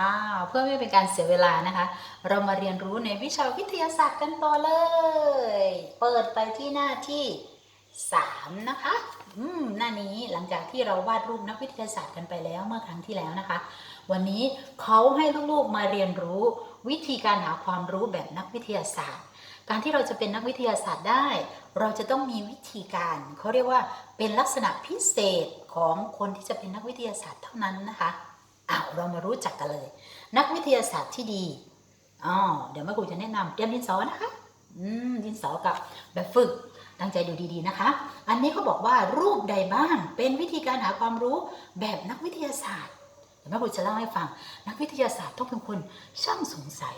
อ้าวเพื่อไม่เป็นการเสียเวลานะคะ เรามาเรียนรู้ในวิชาวิทยาศาสตร์กันต่อเลย เปิดไปที่หน้าที่3นะคะอืมหน้านี้หลังจากที่เราวาดรูปนักวิทยาศาสตร์กันไปแล้วเมื่อครั้งที่แล้วนะคะ วันนี้เขาให้ลูกๆมาเรียนรู้วิธีการหาความรู้แบบนักวิทยาศาสตร์ การที่เราจะเป็นนักวิทยาศาสตร์ได้ เราจะต้องมีวิธีการเขาเรียกว่าเป็นลักษณะพิเศษของคนที่จะเป็นนักวิทยาศาสตร์เท่านั้นนะคะ อ้าวเรามารู้จักกันเลย นักวิทยาศาสตร์ที่ดีอ๋อเดี๋ยวแม่ครูจะแนะนำเตรียมดินสอนะคะอืมดินสอกับแบบฝึกตั้งใจดูดีๆนะคะ อันนี้เขาบอกว่ารูปใดบ้างเป็นวิธีการหาความรู้แบบนักวิทยาศาสตร์เดี๋ยวแม่ครูจะเล่าให้ฟัง นักวิทยาศาสตร์ต้องเป็นคนช่างสงสัย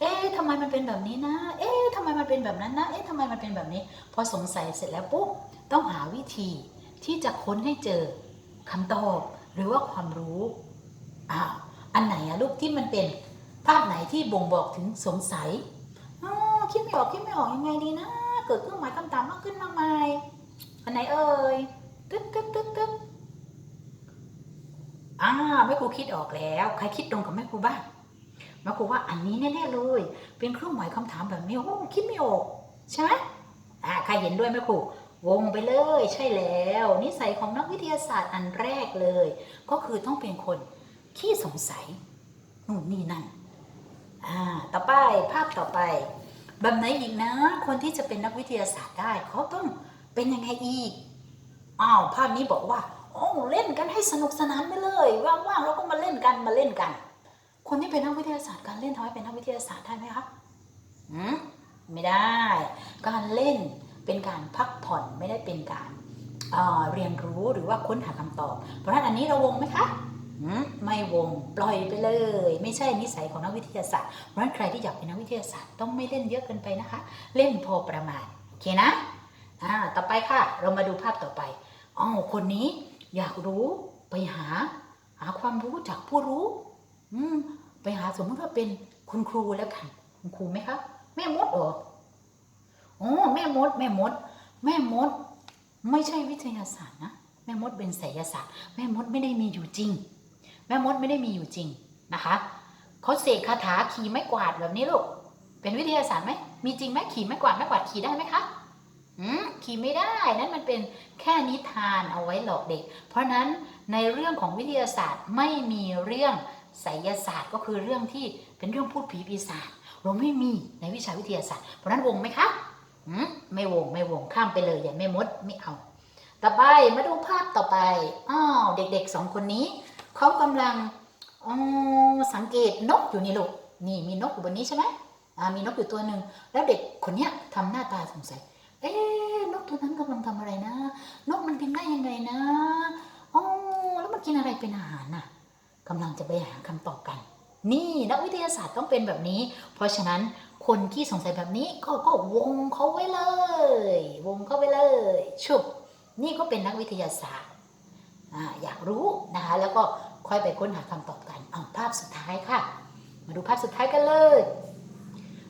เอ๊ะทำไมมันเป็นแบบนี้นะ เอ๊ะทำไมมันเป็นแบบนั้นนะ เอ๊ะทำไมมันเป็นแบบนี้ พอสงสัยเสร็จแล้วปุ๊บต้องหาวิธีที่จะค้นให้เจอคำตอบหรือว่าความรู้ อ้าวอันไหนอะลูกที่มันเป็นภาพไหนที่บ่งบอกถึงสงสัยอ๋อคิดไม่ออกคิดไม่ออกยังไงดีนะ เกิดเครื่องหมายคำถามมากขึ้นมากมายอันไหนเอ่ยตึ๊กตึ๊กตึ๊กตึ๊กอ่าแม่ครูคิดออกแล้ว ใครคิดตรงกับแม่ครูบ้างแม่ครูว่าอันนี้แน่ๆเลย เป็นเครื่องหมายคำถามแบบนี้โอ้คิดไม่ออกใช่ไหมอ่าใครเห็นด้วยแม่ครูวงไปเลย ใช่แล้ว นิสัยของนักวิทยาศาสตร์อันแรกเลย ก็คือต้องเป็นคน ขี้สงสัยนู่นนี่นั่นอ่าต่อไปภาพต่อไปแบบไหนอีกนะ คนที่จะเป็นนักวิทยาศาสตร์ได้ เขาต้องเป็นยังไงอีกอ้าวภาพนี้บอกว่าโอ้เล่นกันให้สนุกสนานไปเลยว่างๆเราก็มาเล่นกันมาเล่นกัน คนที่เป็นนักวิทยาศาสตร์การเล่นทำให้เป็นนักวิทยาศาสตร์ได้ไหมคะอืมไม่ได้ การเล่นเป็นการพักผ่อนไม่ได้เป็นการเเรียนรู้หรือว่าค้นหาคำตอบ เพราะฉะนั้นอันนี้เราวงไหมคะ ไม่วงปล่อยไปเลย ไม่ใช่นิสัยของนักวิทยาศาสตร์เพราะฉะนั้นใครที่อยากเป็นนักวิทยาศาสตร์ต้องไม่เล่นเยอะเกินไปนะคะ เล่นพอประมาณโอเคนะอ่าต่อไปค่ะ เรามาดูภาพต่อไปอ๋อคนนี้อยากรู้ไปหา หาความรู้จากผู้รู้ อืมไปหาสมมติว่าเป็นคุณครูแล้วกันคุณครูไหมครับแม่มดเหรอโอ้แม่มด แม่มด แม่มด ไม่ใช่วิทยาศาสตร์นะแม่มดเป็นไสยศาสตร์ แม่มดไม่ได้มีอยู่จริง แม่มดไม่ได้มีอยู่จริงนะคะเขาเสกคาถาขี่ไม้กวาดแบบนี้ลูก เป็นวิทยาศาสตร์ไหมมีจริงไหมขี่ไม้กวาดไม้กวาดขี่ได้ไหมคะอืมขี่ไม่ได้นั่นมันเป็นแค่นิทานเอาไว้หลอกเด็ก เพราะนั้นในเรื่องของวิทยาศาสตร์ไม่มีเรื่องไสยศาสตร์ก็คือเรื่องที่เป็นเรื่องพูดผีปีศาจเราไม่มีในวิชาวิทยาศาสตร์ เพราะนั้นวงไหมคะหืมไม่วงไม่วงข้ามไปเลยอย่าไม่มดไม่เอา ต่อไปมาดูภาพต่อไปอ้าวเด็กๆสองคนนี้ เขากำลังอ๋อสังเกตนกอยู่นี่ลูกนี่มีนกอยู่บนนี้ใช่ไหมอ่ามีนกอยู่ตัวหนึ่งแล้วเด็กคนเนี้ยทำหน้าตาสงสัย เอ๊นกตัวนั้นกำลังทำอะไรนะ นกมันบินได้ยังไงนะอ๋อแล้วมันกินอะไรเป็นอาหารน่ะกำลังจะไปหาคำตอบกัน นี่นักวิทยาศาสตร์ต้องเป็นแบบนี้ เพราะฉะนั้นคนที่สงสัยแบบนี้ก็ก็วงเขาไว้เลย วงเขาไว้เลย ชุบนี่ก็เป็นนักวิทยาศาสตร์ออยากรู้นะคะแล้วก็ ค่อยไปค้นหาคำตอบกันเอาภาพสุดท้ายค่ะ มาดูภาพสุดท้ายกันเลย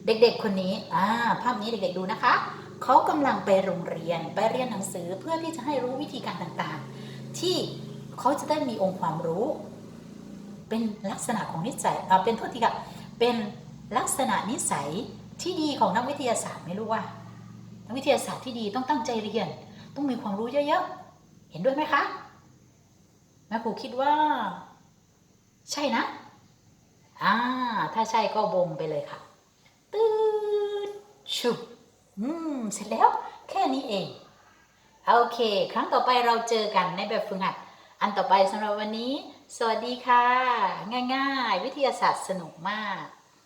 เด็กๆคนนี้อ่าภาพนี้เด็กๆดูนะคะ เขากำลังไปโรงเรียนไปเรียนหนังสือเพื่อที่จะให้รู้วิธีการต่างๆ ที่เขาจะได้มีองค์ความรู้ เป็นลักษณะของนิสัยเอ่าเป็นโทษทีค่ะเป็นลักษณะนิสัยที่ดีของนักวิทยาศาสตร์ไม่รู้ว่านักวิทยาศาสตร์ที่ดีต้องตั้งใจเรียน ต้องมีความรู้เยอะๆ เห็นด้วยไหมคะแม่ครูคิดว่า ใช่นะ อ่า ถ้าใช่ก็บงไปเลยค่ะตืดชุบอืม เสร็จแล้ว แค่นี้เอง โอเค ครั้งต่อไปเราเจอกันในแบบฝึกหัด อันต่อไปสำหรับวันนี้ สวัสดีค่ะ ง่าย ๆ วิทยาศาสตร์สนุกมาก